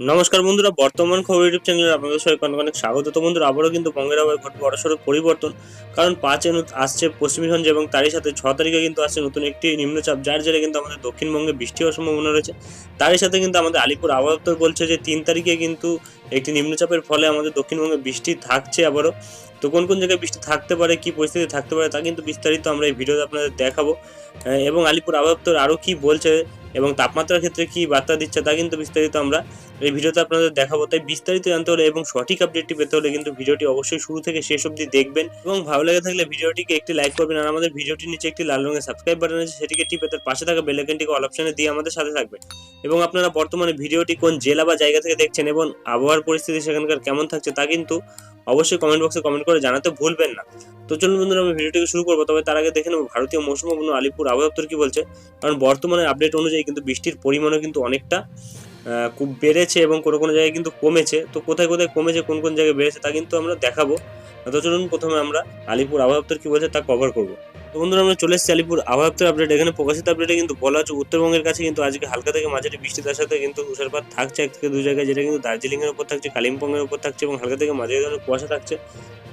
নমস্কার বন্ধুরা, বর্তমান খবর ইউটিউব চ্যানেলে আপনাদের সবাই অনেক অনেক স্বাগত। তো বন্ধুরা, আবারও কিন্তু বঙ্গের আবহাওয়ায় ঘটবে বড়সড় পরিবর্তন। কারণ পাঁচে আসছে পশ্চিমবঙ্গ এবং তারই সাথে ছ তারিখে কিন্তু আসছে নতুন একটি নিম্নচাপ, যার জেরে কিন্তু আমাদের দক্ষিণবঙ্গে বৃষ্টি হওয়ার সম্ভাবনা রয়েছে। তারই সাথে কিন্তু আমাদের আলিপুর আবহাওয়া দপ্তর বলছে যে, তিন তারিখে কিন্তু একটি নিম্নচাপের ফলে আমাদের দক্ষিণবঙ্গে বৃষ্টি থাকছে আবারও। তো কোন কোন জায়গায় বৃষ্টি থাকতে পারে, কি পরিস্থিতি থাকতে পারে, তা কিন্তু বিস্তারিত আমরা এই ভিডিওতে আপনাদের দেখাবো। এবং আলিপুর আবহাওয়া দপ্তর আরও কি বলছে এবং তাপমাত্রার ক্ষেত্রে কি বার্তা দিচ্ছে তা কিন্তু বিস্তারিত আমরা এই ভিডিওতে আপনাদের দেখাবো। তাই বিস্তারিত জানতে হলে এবং সঠিক আপডেটটি পেতে হলে কিন্তু ভিডিওটি অবশ্যই শুরু থেকে শেষ অবধি দেখবেন এবং ভালো লেগে থাকলে ভিডিওটিকে একটি লাইক করবেন আর আমাদের ভিডিওটির নিচে একটি লাল রঙের সাবস্ক্রাইব বাটন আছে, সেটিকে টিপে তার পাশে থাকা বেল আইকনটিকে অল অপশনে দিয়ে আমাদের সাথে থাকবেন। এবং আপনারা বর্তমানে ভিডিওটি কোন জেলা বা জায়গা থেকে দেখছেন এবং আবহাওয়ার পরিস্থিতি সেখানকার কেমন থাকছে তা কিন্তু অবশ্যই কমেন্ট বক্সে কমেন্ট করে জানাতে ভুলবেন না। তো চলুন বন্ধুরা, আমি ভিডিওটিকে শুরু করব। তবে তার আগে দেখে নেব, ভারতীয় মৌসুম ভবন আলিপুর আবহাওয়া কি বলছে? কারণ বর্তমানে আপডেট অনুযায়ী কিন্তু বৃষ্টির পরিমাণও কিন্তু অনেকটা খুব বেড়েছে এবং কোনো কোনো জায়গায় কিন্তু কমেছে। তো কোথায় কোথায় কমেছে, কোন কোন জায়গায় বেড়েছে তা কিন্তু আমরা দেখাবো। তো চলুন প্রথমে আমরা আলিপুর আবহাওয়া দপ্তর কি বলছে তা কভার করব। তো বন্ধুরা, আমরা চলে এসেছি আলিপুর আবহাওয়া আপডেট এখানে প্রকাশিত আপডেটে কিন্তু বলা হচ্ছে উত্তরবঙ্গের কাছে কিন্তু আজকে হালকা থেকে মাঝারি বৃষ্টি তার সাথে কিন্তু তুষারপাত থাকছে এক থেকে দু জায়গায়, যেটা কিন্তু দার্জিলিংয়ের উপর থাকছে, কালিম্পংয়ের উপর থাকছে এবং হালকা থেকে মাঝারি ধরনের কুয়াশা থাকছে।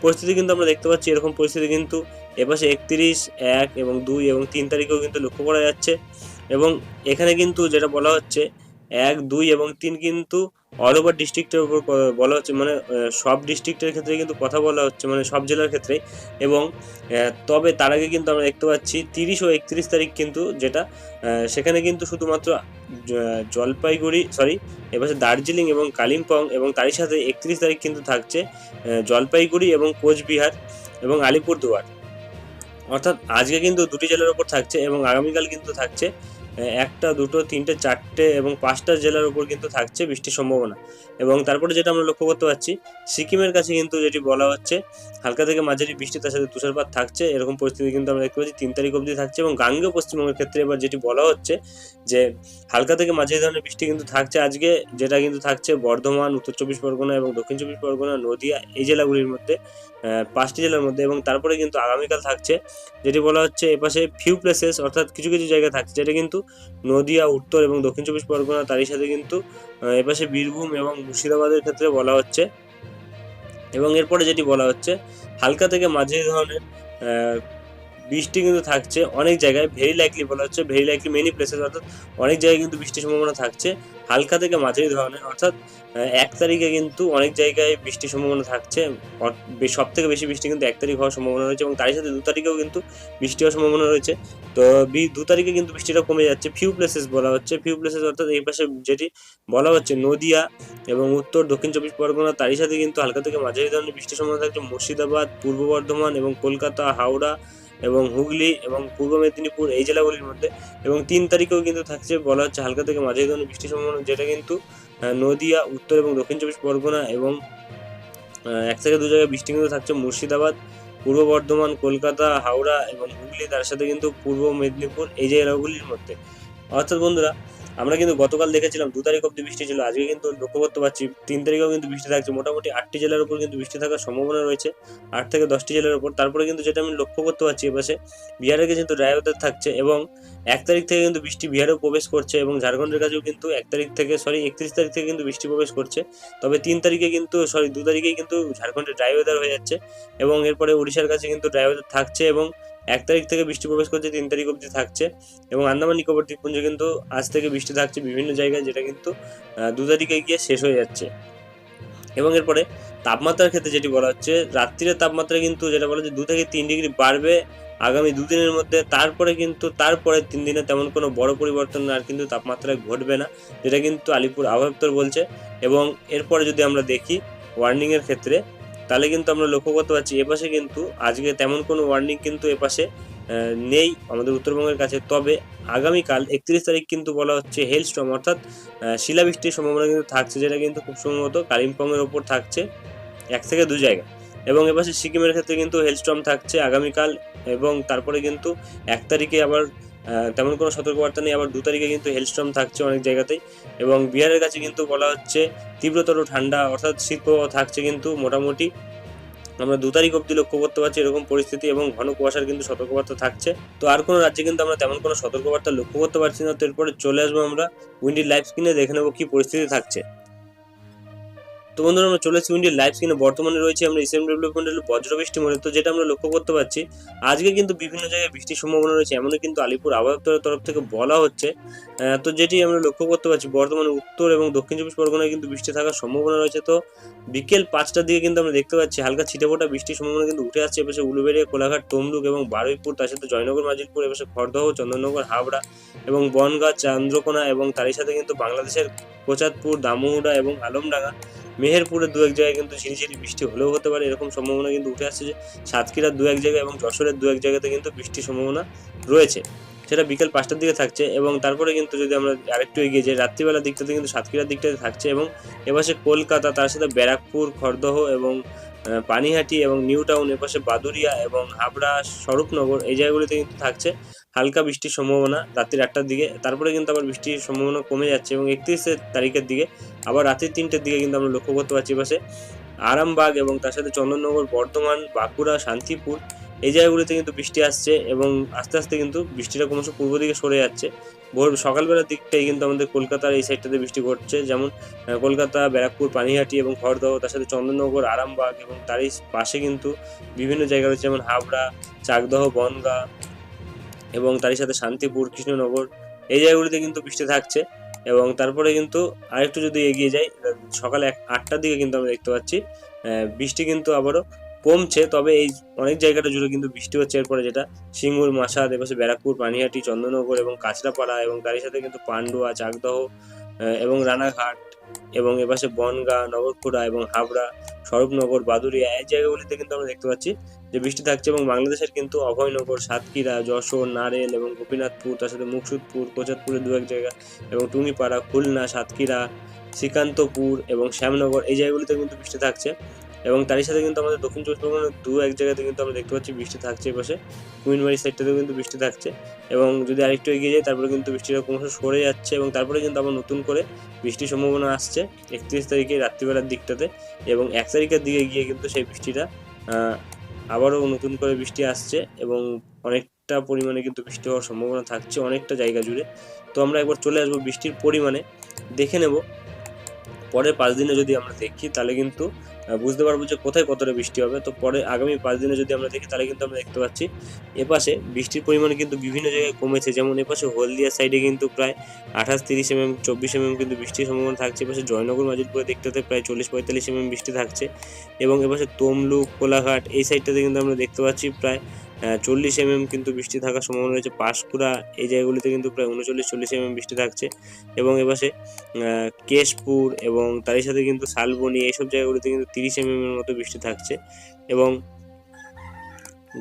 পরিস্থিতি কিন্তু আমরা দেখতে পাচ্ছি, এরকম পরিস্থিতি কিন্তু এপাশে একত্রিশ, এক এবং দুই এবং তিন তারিখেও কিন্তু লক্ষ্য করা যাচ্ছে। এবং এখানে কিন্তু যেটা বলা হচ্ছে এক, দুই এবং তিন কিন্তু অল ওভার ডিস্ট্রিক্টের উপর বলা হচ্ছে মানে সব ডিস্ট্রিক্টের ক্ষেত্রে কিন্তু কথা বলা হচ্ছে মানে সব জেলার ক্ষেত্রে এবং তবে তার আগে কিন্তু আমরা দেখতে পাচ্ছি তিরিশ ও একত্রিশ তারিখ কিন্তু যেটা সেখানে কিন্তু শুধুমাত্র জলপাইগুড়ি সরি এবার দার্জিলিং এবং কালিম্পং এবং তারই সাথে একত্রিশ তারিখ কিন্তু থাকছে জলপাইগুড়ি এবং কোচবিহার এবং আলিপুরদুয়ার। অর্থাৎ আজকে কিন্তু দুটি জেলার উপর থাকছে এবং আগামীকাল কিন্তু থাকছে একটা, দুটো, তিনটে, চারটে এবং পাঁচটা জেলার উপর কিন্তু থাকছে বৃষ্টির সম্ভাবনা। এবং তারপরে যেটা আমরা লক্ষ্য করতে পারছি, সিকিমের কাছে কিন্তু যেটি বলা হচ্ছে, হালকা থেকে মাঝারি বৃষ্টি তার সাথে তুষারপাত থাকছে, এরকম পরিস্থিতি কিন্তু আমরা দেখতে পাচ্ছি, তিন তারিখ অবধি থাকছে এবং গাঙ্গেয় পশ্চিমবঙ্গের ক্ষেত্রে এবার যেটি বলা হচ্ছে যে, হালকা থেকে মাঝারি ধরনের বৃষ্টি কিন্তু থাকছে আজকে, যেটা কিন্তু থাকছে বর্ধমান, উত্তর চব্বিশ পরগনা এবং দক্ষিণ চব্বিশ পরগনা, নদিয়া, এই জেলাগুলির মধ্যে পাঁচটি জেলার মধ্যে এবং তারপরে কিন্তু আগামীকাল থাকছে, যেটি বলা হচ্ছে এপাশে ফিউ প্লেসেস অর্থাৎ কিছু কিছু জায়গা থাকছে, যেটা কিন্তু নদিয়া, উত্তর এবং দক্ষিণ চব্বিশ পরগনা, তারই সাথে কিন্তু এপাশে বীরভূম এবং মুর্শিদাবাদের ক্ষেত্রে বলা হচ্ছে। এবং এরপরে যেটি বলা হচ্ছে, হালকা থেকে মাঝারি ধরনের বৃষ্টি কিন্তু থাকছে অনেক জায়গায় ভেরি লাইকলি বলা হচ্ছে ভেরি লাইকলি মেনি প্লেসেস অর্থাৎ অনেক জায়গায় কিন্তু বৃষ্টির সম্ভাবনা থাকছে, হালকা থেকে মাঝারি ধরনের, অর্থাৎ এক তারিখে কিন্তু অনেক জায়গায় বৃষ্টির সম্ভাবনা থাকছে সব থেকে বেশি বৃষ্টি কিন্তু এক তারিখ হওয়ার সম্ভাবনা রয়েছে এবং তারই সাথে দু তারিখেও কিন্তু বৃষ্টি হওয়ার সম্ভাবনা রয়েছে। তো দু তারিখে কিন্তু বৃষ্টিটা কমে যাচ্ছে ফিউ প্লেসেস বলা হচ্ছে ফিউ প্লেসেস অর্থাৎ এই পাশে যেটি বলা হচ্ছে নদিয়া এবং উত্তর, দক্ষিণ চব্বিশ পরগনা, তারই সাথে কিন্তু হালকা থেকে মাঝারি ধরনের বৃষ্টির সম্ভাবনা থাকছে, মুর্শিদাবাদ, পূর্ব বর্ধমান এবং কলকাতা, হাওড়া এবং হুগলি এবং পূর্ব মেদিনীপুর এই জেলাগুলির মধ্যে। এবং তিন তারিখেও কিন্তু থাকছে বলা হচ্ছে হালকা থেকে মাঝারি ধরনের বৃষ্টির সম্ভাবনা, যেটা কিন্তু নদিয়া, উত্তর এবং দক্ষিণ চব্বিশ পরগনা এবং এক থেকে দু জায়গায় বৃষ্টি কিন্তু থাকছে। মুর্শিদাবাদ, পূর্ব বর্ধমান, কলকাতা, হাওড়া এবং হুগলি, তার সাথে কিন্তু পূর্ব মেদিনীপুর এই জেলাগুলির মধ্যে। অর্থাৎ বন্ধুরা আমরা কিন্তু গতকাল দেখেছিলাম, দু তারিখ অব্দি বৃষ্টি ছিল, আজকে কিন্তু লক্ষ্য করতে পারছি তিন তারিখেও কিন্তু বৃষ্টি থাকছে, মোটামুটি আটটি জেলার উপর কিন্তু বৃষ্টি থাকার সম্ভাবনা রয়েছে, আট থেকে দশটি জেলার উপর। তারপরে কিন্তু যেটা আমি লক্ষ্য করতে পারছি এপাশে বিহারের কাছে কিন্তু ড্রাই ওয়েদার থাকছে এবং এক তারিখ থেকে কিন্তু বৃষ্টি বিহারেও প্রবেশ করছে এবং ঝাড়খণ্ডের কাছেও কিন্তু এক তারিখ থেকে সরি একত্রিশ তারিখ থেকে কিন্তু বৃষ্টি প্রবেশ করছে। তবে তিন তারিখে কিন্তু সরি দু তারিখেই কিন্তু ঝাড়খণ্ডে ড্রাই ওয়েদার হয়ে যাচ্ছে এবং এরপরে উড়িষ্যার কাছে কিন্তু ড্রাই ওয়েদার থাকছে এবং এক তারিখ থেকে বৃষ্টি প্রবেশ করছে, তিন তারিখ অবধি থাকছে এবং আন্দামান নিকোবর দ্বীপপুঞ্জে কিন্তু আজ থেকে বৃষ্টি থাকছে বিভিন্ন জায়গায়, যেটা কিন্তু দু তারিখে গিয়ে শেষ হয়ে যাচ্ছে। এবং এরপরে তাপমাত্রার ক্ষেত্রে যেটি বলা হচ্ছে, রাত্রির তাপমাত্রা কিন্তু যেটা বলা হচ্ছে দু থেকে তিন ডিগ্রি বাড়বে আগামী দুদিনের মধ্যে। তারপরে কিন্তু তারপরে তিন দিনে তেমন কোনো বড় পরিবর্তন আর কিন্তু তাপমাত্রায় ঘটবে না, যেটা কিন্তু আলিপুর আবহাওয়া বলছে। এবং এরপরে যদি আমরা দেখি ওয়ার্নিংয়ের ক্ষেত্রে তাহলে কিন্তু আমরা লক্ষ্য করতে পারছি এপাশে কিন্তু আজকে তেমন কোনো ওয়ার্নিং কিন্তু এপাশে নেই আমাদের উত্তরবঙ্গের কাছে। তবে আগামীকাল একত্রিশ তারিখ কিন্তু বলা হচ্ছে হেলস্টর্ম অর্থাৎ শিলাবৃষ্টির সম্ভাবনা কিন্তু থাকছে, যেটা কিন্তু খুব সম্ভবত কালিম্পংয়ের ওপর থাকছে এক থেকে দু জায়গা। এবং এপাশে সিকিমের ক্ষেত্রে কিন্তু হেলস্টর্ম থাকছে আগামীকাল এবং তারপরে কিন্তু এক তারিখে আবার তেমন কোনো সতর্কবার্তা নেই। আবার দু তারিখে কিন্তু হেলস্টর্ম থাকছে অনেক জায়গাতেই এবং বিহারের কাছে কিন্তু বলা হচ্ছে তীব্রতর ঠান্ডা, অর্থাৎ শীতপ্রবাহ থাকছে কিন্তু মোটামুটি। আমরা দু তারিখ অব্দি লক্ষ্য করতে পারছি এরকম পরিস্থিতি এবং ঘন কুয়াশার কিন্তু সতর্কবার্তা থাকছে। তো আর কোনো রাজ্যে কিন্তু আমরা তেমন কোনো সতর্কবার্তা লক্ষ্য করতে পারছি না। তো এরপরে চলে আসব আমরা উইন্ডি লাইভ স্ক্রিনে, দেখে নেব কি পরিস্থিতি থাকছে। তো বন্ধুরা, আমরা চলে এসেছি লাইভ স্ক্রিনে বর্তমানে রয়েছে আমরা ইসেম ডেভেলপমেন্টের বজ্র বৃষ্টি মনে তো যেটা আমরা লক্ষ্য করতে পারছি, আজকে কিন্তু বিভিন্ন জায়গায় বৃষ্টির সম্ভাবনা রয়েছে। এমনও কিন্তু আলিপুর আবহাওয়া তরফ থেকে বলা হচ্ছে তো যেটি আমরা লক্ষ্য করতে পারছি, বর্তমানে উত্তর এবং দক্ষিণ চব্বিশ পরগনায় কিন্তু বৃষ্টি থাকার সম্ভাবনা রয়েছে। তো বিকেল পাঁচটার দিকে কিন্তু আমরা দেখতে পাচ্ছি, হালকা ছিটেফোঁটা বৃষ্টির সম্ভাবনা কিন্তু উঠে আসছে। এপাশে উলুবেড়িয়া, কোলাঘাট, তমলুক এবং বারুইপুর, তার সাথে জয়নগর, মাজিলপুর, এপাশে খড়দহ, চন্দননগর হাবড়া এবং বনগাঁ, চন্দ্রকোনা এবং তারই সাথে কিন্তু বাংলাদেশের কোচাতপুর দামুহুড়া এবং আলমডাঙ্গা মেহেরপুরের দু এক জায়গায় কিন্তু ঝিরিঝিরি বৃষ্টি হলেও হতে পারে, এরকম সম্ভাবনা কিন্তু উঠে আসছে যে সাতক্ষীরার দু এক জায়গায় এবং যশোরের দু এক জায়গাতে কিন্তু বৃষ্টির সম্ভাবনা রয়েছে। সেটা বিকেল পাঁচটার দিকে থাকছে এবং তারপরে কিন্তু যদি আমরা আরেকটু এগিয়ে যাই, রাত্রিবেলার দিকটাতে কিন্তু সাতক্ষীরার দিকটাতে থাকছে এবং এবার সে কলকাতা, তার সাথে ব্যারাকপুর, খড়দহ এবং পানিহাটি এবং নিউ টাউন এপাশে বাদুরিয়া এবং হাবড়া, স্বরূপনগর এই জায়গাগুলিতে কিন্তু থাকছে। হালকা বৃষ্টির সম্ভাবনা রাত্রির আটটার দিকে, তারপরে কিন্তু আবার বৃষ্টির সম্ভাবনা কমে যাচ্ছে এবং একত্রিশের তারিখের দিকে আবার রাতের তিনটের দিকে কিন্তু আমরা লক্ষ্য করতে পারছি পাশে আরামবাগ এবং তার সাথে চন্দননগর, বর্ধমান, বাঁকুড়া, শান্তিপুর এই জায়গাগুলিতে কিন্তু বৃষ্টি আসছে এবং আস্তে আস্তে কিন্তু বৃষ্টিটা ক্রমশ পূর্ব দিকে সরে যাচ্ছে। ভোর সকালবেলার দিকটাই কিন্তু আমাদের কলকাতার এই সাইডটাতে বৃষ্টি ঘটছে। যেমন কলকাতা, ব্যারাকপুর, পানিহাটি এবং খড়দহ, তার সাথে চন্দননগর আরামবাগ এবং তারই পাশে কিন্তু বিভিন্ন জায়গা রয়েছে, যেমন হাবড়া চাকদহ, বনগাঁ এবং তারই সাথে শান্তিপুর, কৃষ্ণনগর। এই জায়গাগুলিতে কিন্তু বৃষ্টি থাকছে এবং তারপরে কিন্তু আরেকটু যদি এগিয়ে যাই সকালে এক- আটটার দিকে কিন্তু আমরা দেখতে পাচ্ছি বৃষ্টি কিন্তু আবারও কমছে, তবে এই অনেক জায়গাটা জুড়ে কিন্তু বৃষ্টি হচ্ছে। এরপরে যেটা সিঙ্গুর মাসাদ এপাশে ব্যারাকপুর, পানিহাটি, চন্দননগর এবং কাঁচরাপাড়া এবং তারই সাথে কিন্তু পান্ডুয়া, চাকদহ এবং রানাঘাট এবং এপাশে বনগাঁ নগরপুরা এবং হাবড়া, স্বরূপনগর বাদুরিয়া এই জায়গাগুলিতে কিন্তু আমরা দেখতে পাচ্ছি যে বৃষ্টি থাকছে এবং বাংলাদেশের কিন্তু অভয়নগর, সাতক্ষীরা, যশোর, নারেল এবং গোপীনাথপুর, তার সাথে মুকসুদপুর কোচাতপুরের দু এক জায়গা এবং টুঙ্গিপাড়া, খুলনা, সাতক্ষীরা, শ্রীকান্তপুর এবং শ্যামনগর এই জায়গাগুলিতে কিন্তু বৃষ্টি থাকছে। এবং তারই সাথে কিন্তু আমাদের দক্ষিণ চব্বিশ পরগনার দু এক জায়গাতে কিন্তু আমরা দেখতে পাচ্ছি বৃষ্টি থাকছে এপাশে। কুইনবাড়ি সাইডটাতেও কিন্তু বৃষ্টি থাকছে। এবং যদি আরেকটু এগিয়ে যায় তারপরে কিন্তু বৃষ্টিটা ক্রমশ সরে যাচ্ছে এবং তারপরে কিন্তু আবার নতুন করে বৃষ্টির সম্ভাবনা আসছে একত্রিশ তারিখে রাত্রিবেলার দিকটাতে। এবং এক তারিখের দিকে গিয়ে কিন্তু সেই বৃষ্টিটা আবারও নতুন করে বৃষ্টি আসছে এবং অনেকটা পরিমাণে কিন্তু বৃষ্টি হওয়ার সম্ভাবনা থাকছে অনেকটা জায়গা জুড়ে। তো আমরা একবার চলে আসব বৃষ্টির পরিমাণে, দেখে নেব পরের পাঁচ দিনে যদি আমরা দেখি, তাহলে কিন্তু বুঝতে পারব যে কোথায় কতটা বৃষ্টি হবে। তো পরে আগামী পাঁচ দিনে যদি আমরা দেখি, তাহলে কিন্তু আমরা দেখতে পাচ্ছি, এপাশে বৃষ্টির পরিমাণ কিন্তু বিভিন্ন জায়গায় কমেছে। যেমন এপাশে হলদিয়া সাইডে কিন্তু প্রায় আঠাশ, তিরিশ এমএম চব্বিশ এমএম কিন্তু বৃষ্টির সম্ভাবনা থাকছে। এপাশে জয়নগর, মাজিদপুরে দেখতে হতে প্রায় চল্লিশ, পঁয়তাল্লিশ এমএম বৃষ্টি থাকছে। এবং এপাশে তমলুক, কোলাঘাট, এই সাইডটাতে কিন্তু আমরা দেখতে পাচ্ছি প্রায় চল্লিশ এমএম কিন্তু বৃষ্টি থাকার সম্ভাবনা রয়েছে। পাঁশকুড়া এই জায়গাগুলিতে কিন্তু প্রায় উনচল্লিশ, চল্লিশ এমএম বৃষ্টি থাকছে। এবং এপাশে কেশপুর এবং তারই সাথে কিন্তু শালবনি এইসব জায়গাগুলিতে কিন্তু তিরিশ এমএম এর মতো বৃষ্টি থাকছে। এবং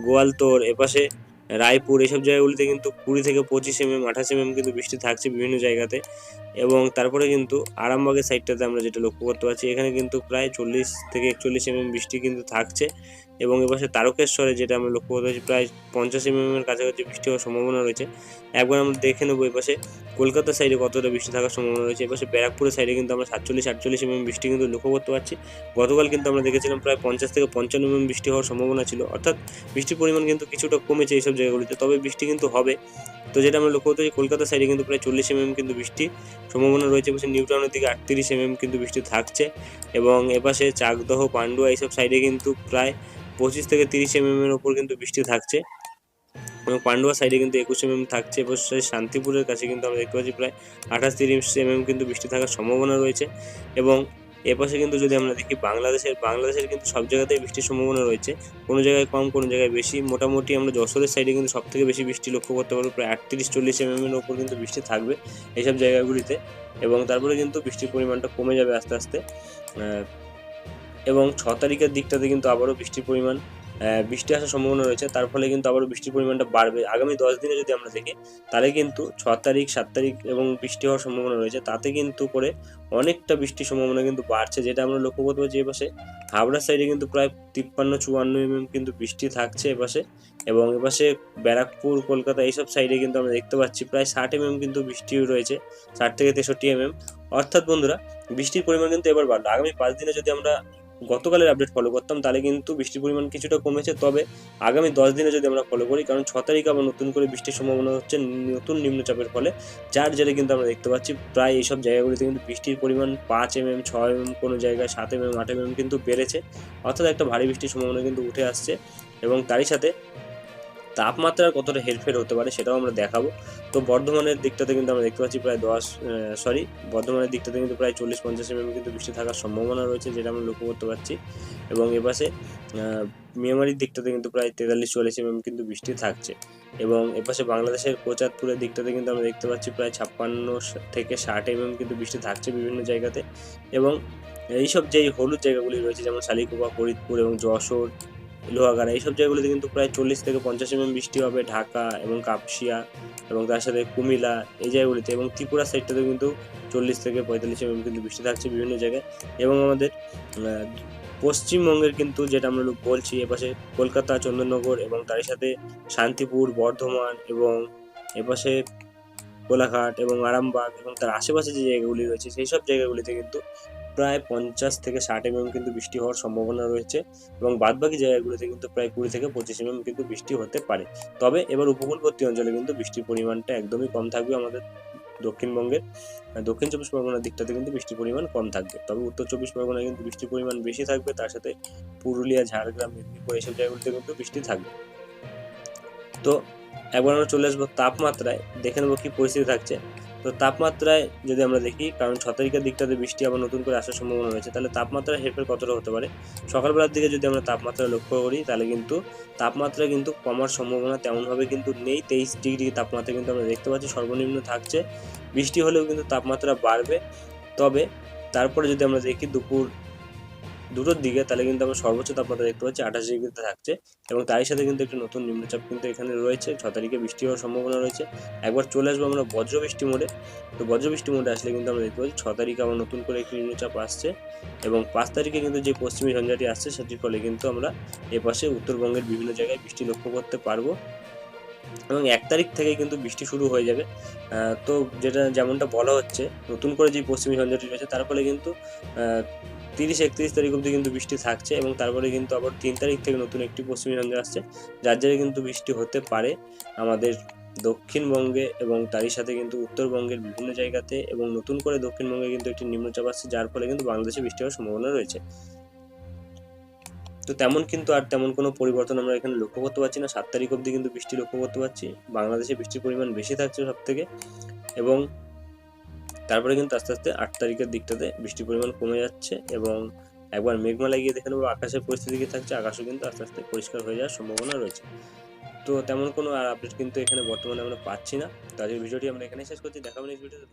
গোয়ালতোর এপাশে রায়পুর এসব জায়গাগুলিতে কিন্তু কুড়ি থেকে পঁচিশ এমএম, আঠাশ এমএম কিন্তু বৃষ্টি থাকছে বিভিন্ন জায়গাতে। এবং তারপরে কিন্তু আরামবাগের সাইডটাতে আমরা যেটা লক্ষ্য করতে পারছি, এখানে কিন্তু প্রায় চল্লিশ থেকে একচল্লিশ এমএম বৃষ্টি কিন্তু থাকছে। এবং এপাশে তারকেশ্বরে, যেটা আমরা লক্ষ্য করতে পারছি, প্রায় পঞ্চাশ এমএম এর কাছাকাছি বৃষ্টি হওয়ার সম্ভাবনা রয়েছে। একবার আমরা দেখে নেব এপাশে কলকাতা সাইডে কতটা বৃষ্টি থাকার সম্ভাবনা রয়েছে। এপাশে ব্যারাকপুরের সাইডে কিন্তু আমরা সাতচল্লিশ, আটচল্লিশ এমএম বৃষ্টি কিন্তু লক্ষ্য করতে পারছি। গতকাল কিন্তু আমরা দেখেছিলাম প্রায় পঞ্চাশ থেকে পঞ্চান্ন এমএম বৃষ্টি হওয়ার সম্ভাবনা ছিল। অর্থাৎ বৃষ্টির পরিমাণ কিন্তু কিছুটা কমেছে এইসব জায়গাগুলিতে, তবে বৃষ্টি কিন্তু হবে। তো যেটা আমরা লক্ষ্য করতে পারছি, কলকাতা সাইডে কিন্তু প্রায় চল্লিশ এমএম কিন্তু বৃষ্টি সম্ভাবনা রয়েছে। এপাশে নিউ টাউনের দিকে আটত্রিশ এমএম কিন্তু বৃষ্টি থাকছে এবং এপাশে চাকদহ, পান্ডুয়া এইসব সাইডে কিন্তু প্রায় পঁচিশ থেকে তিরিশ এমএম এর ওপর কিন্তু বৃষ্টি থাকছে। এবং পান্ডুয়া সাইডে কিন্তু একুশ এমএম থাকছে অবশ্যই শান্তিপুরের কাছে কিন্তু আমরা দেখতে পাচ্ছি প্রায় আঠাশ তিরিশ এমএম কিন্তু বৃষ্টি থাকার সম্ভাবনা রয়েছে। এবং এপাশে কিন্তু যদি আমরা দেখি বাংলাদেশের বাংলাদেশের কিন্তু সব জায়গাতেই বৃষ্টির সম্ভাবনা রয়েছে। কোনো জায়গায় কম, কোনো জায়গায় বেশি। মোটামুটি আমরা যশোরের সাইডে কিন্তু সব থেকে বেশি বৃষ্টি লক্ষ্য করতে পারব, প্রায় আটত্রিশ, চল্লিশ এমএম এর ওপর কিন্তু বৃষ্টি থাকবে এইসব জায়গাগুলিতে। এবং তারপরে কিন্তু বৃষ্টির পরিমাণটা কমে যাবে আস্তে আস্তে। এবং ছ তারিখের দিকটাতে কিন্তু আবারও বৃষ্টির পরিমাণ বৃষ্টি আসার সম্ভাবনা রয়েছে। তার ফলে কিন্তু আবারও বৃষ্টির পরিমাণটা বাড়বে। আগামী দশ দিনে যদি আমরা দেখি, তাহলে কিন্তু ছ তারিখ, সাত তারিখ এবং বৃষ্টি হওয়ার সম্ভাবনা রয়েছে। তাতে কিন্তু করে অনেকটা বৃষ্টির সম্ভাবনা কিন্তু বাড়ছে, যেটা আমরা লক্ষ্য করতে পারছি এপাশে। হাবড়ার সাইডে কিন্তু প্রায় তিপ্পান্ন, চুয়ান্ন এমএম কিন্তু বৃষ্টি থাকছে এপাশে এবং এপাশে ব্যারাকপুর, কলকাতা এইসব সাইডে কিন্তু আমরা দেখতে পাচ্ছি প্রায় ষাট এমএম কিন্তু বৃষ্টি রয়েছে, ষাট থেকে তেষট্টি এমএম অর্থাৎ বন্ধুরা, বৃষ্টির পরিমাণ কিন্তু এবার বাড়লো। আগামী পাঁচ দিনে যদি আমরা গতকালের আপডেট ফলো করতাম, তাহলে কিন্তু বৃষ্টির পরিমাণ কিছুটা কমেছে। তবে আগামী দশ দিনে যদি আমরা ফলো করি, কারণ ছ তারিখ আবার নতুন করে বৃষ্টির সম্ভাবনা হচ্ছে নতুন নিম্নচাপের ফলে, যার জেরে কিন্তু আমরা দেখতে পাচ্ছি প্রায় এইসব জায়গাগুলিতে কিন্তু বৃষ্টির পরিমাণ পাঁচ এম এম ছয় এম কোনো জায়গায়, সাত এম এম আট এম এম কিন্তু বেড়েছে। অর্থাৎ একটা ভারী বৃষ্টির সম্ভাবনা কিন্তু উঠে আসছে এবং তারই সাথে তাপমাত্রার কতটা হেরফের হতে পারে সেটাও আমরা দেখাবো। তো বর্ধমানের দিকটাতে কিন্তু আমরা দেখতে পাচ্ছি প্রায় দশ সরি বর্ধমানের দিকটাতে কিন্তু প্রায় চল্লিশ পঞ্চাশ এমএম কিন্তু বৃষ্টি থাকার সম্ভাবনা রয়েছে যেটা আমরা লক্ষ্য করতে পারছি। এবং এপাশে মিয়ামারির দিকটাতে কিন্তু প্রায় তেতাল্লিশ, চুয়াল্লিশ এমএম কিন্তু বৃষ্টি থাকছে। এবং এপাশে বাংলাদেশের কোচাতপুরের দিকটাতে কিন্তু আমরা দেখতে পাচ্ছি প্রায় ছাপ্পান্ন থেকে ষাট এমএম কিন্তু বৃষ্টি থাকছে বিভিন্ন জায়গাতে। এবং এইসব যেই হলুদ জায়গাগুলি রয়েছে, যেমন শালিকোপা ফরিদপুর এবং যশোর লোহাগাড়া এইসব জায়গাগুলিতে কিন্তু প্রায় চল্লিশ থেকে পঞ্চাশ এমএম বৃষ্টি হবে ঢাকা এবং কাপসিয়া এবং তার সাথে কুমিল্লা এই জায়গাগুলিতে এবং ত্রিপুরা সাইডটাতেও কিন্তু চল্লিশ থেকে পঁয়তাল্লিশ এমএম কিন্তু বৃষ্টি থাকছে বিভিন্ন জায়গায় এবং আমাদের পশ্চিমবঙ্গের কিন্তু যেটা আমরা বলছি এপাশে কলকাতা, চন্দননগর এবং তার সাথে শান্তিপুর, বর্ধমান এবং এপাশে কোলাঘাট এবং আরামবাগ এবং তার আশেপাশে যে জায়গাগুলি রয়েছে, সেই সব জায়গাগুলিতে কিন্তু প্রায় পঞ্চাশ থেকে ষাট এমএম কিন্তু বৃষ্টি হওয়ার সম্ভাবনা রয়েছে এবং বাদবাকি জায়গাগুলোতে কিন্তু প্রায় কুড়ি থেকে পঁচিশ এমএম কিন্তু বৃষ্টি হতে পারে। তবে এবার উপকূলবর্তী অঞ্চলে কিন্তু বৃষ্টির পরিমাণটা একদমই কম থাকবে আমাদের দক্ষিণবঙ্গের। দক্ষিণ চব্বিশ পরগনার দিকটাতে কিন্তু বৃষ্টির পরিমাণ কম থাকবে। তবে উত্তর চব্বিশ পরগনায় কিন্তু বৃষ্টির পরিমাণ বেশি থাকবে, তার সাথে পুরুলিয়া, ঝাড়গ্রাম, মেদিনীপুর এইসব জায়গাগুলিতে কিন্তু বৃষ্টি থাকবে। তো একবার আমরা চলে আসব তাপমাত্রায়। দেখে নেব কি পরিস্থিতি থাকছে। তো তাপমাত্রায় যদি আমরা দেখি, কারণ ছ তারিখের দিকটাতে বৃষ্টি আবার নতুন করে আসার সম্ভাবনা রয়েছে, তাহলে তাপমাত্রা হেরফের কতটা হতে পারে? সকালবেলার দিকে যদি আমরা তাপমাত্রা লক্ষ্য করি, তাহলে কিন্তু তাপমাত্রা কিন্তু কমার সম্ভাবনা তেমনভাবে কিন্তু নেই। তেইশ ডিগ্রি তাপমাত্রা কিন্তু আমরা দেখতে পাচ্ছি, সর্বনিম্ন থাকছে। বৃষ্টি হলেও কিন্তু তাপমাত্রা বাড়বে। তবে তারপরে যদি আমরা দেখি, দুপুর দুটোর দিকে তাহলে কিন্তু আমরা সর্বোচ্চ তাপমাত্রা দেখতে পাচ্ছি আঠাশ ডিগ্রিতে থাকছে এবং তারই সাথে কিন্তু একটি নতুন নিম্নচাপ কিন্তু এখানে রয়েছে। ছ তারিখে বৃষ্টি হওয়ার সম্ভাবনা রয়েছে। একবার চলে আসব আমরা বজ্র বৃষ্টি মোডে। তো বজ্র বৃষ্টি মোডে আসলে কিন্তু আমরা দেখতে পাচ্ছি ছ তারিখে আবার নতুন করে একটি নিম্নচাপ আসছে এবং পাঁচ তারিখে কিন্তু যে পশ্চিমী ঝঞ্ঝাটি আসছে সেটির ফলে কিন্তু আমরা এপাশে উত্তরবঙ্গের বিভিন্ন জায়গায় বৃষ্টি লক্ষ্য করতে পারব। এবং এক তারিখ থেকে কিন্তু বৃষ্টি শুরু হয়ে যাবে। তো যেটা যেমনটা বলা হচ্ছে, নতুন করে যে পশ্চিমী ঝঞ্ঝাটি রয়েছে, তার ফলে কিন্তু তিরিশ একত্রিশ তারিখ অবধি কিন্তু বৃষ্টি থাকছে এবং তারপরে কিন্তু আবার তিন তারিখ থেকে নতুন একটি পশ্চিমী ঝঞ্ঝা আসছে, যার জেরে কিন্তু বৃষ্টি হতে পারে আমাদের দক্ষিণবঙ্গে এবং তারই সাথে কিন্তু উত্তরবঙ্গের বিভিন্ন জায়গাতে এবং নতুন করে দক্ষিণবঙ্গে কিন্তু একটি নিম্নচাপ আসছে, যার ফলে কিন্তু বাংলাদেশে বৃষ্টি হওয়ার সম্ভাবনা রয়েছে। তো তেমন কিন্তু আর তেমন কোনো পরিবর্তন আমরা এখানে লক্ষ্য করতে পারছি না। সাত তারিখ অবধি কিন্তু বৃষ্টি লক্ষ্য করতে পারছি। বাংলাদেশে বৃষ্টির পরিমাণ বেশি থাকছে সব থেকে এবং তারপরে কিন্তু আস্তে আস্তে আট তারিখের দিকটাতে বৃষ্টির পরিমাণ কমে যাচ্ছে এবং একবার মেঘমালা গিয়ে দেখে নেব আকাশের পরিস্থিতি কি থাকছে। আকাশও কিন্তু আস্তে আস্তে পরিষ্কার হয়ে যাওয়ার সম্ভাবনা রয়েছে। তো তেমন কোনো আর আপডেট কিন্তু এখানে বর্তমানে আমরা পাচ্ছি না। তো আজকের ভিডিওটি আমরা এখানে শেষ করছি। দেখাবো নেক্সট ভিডিওতে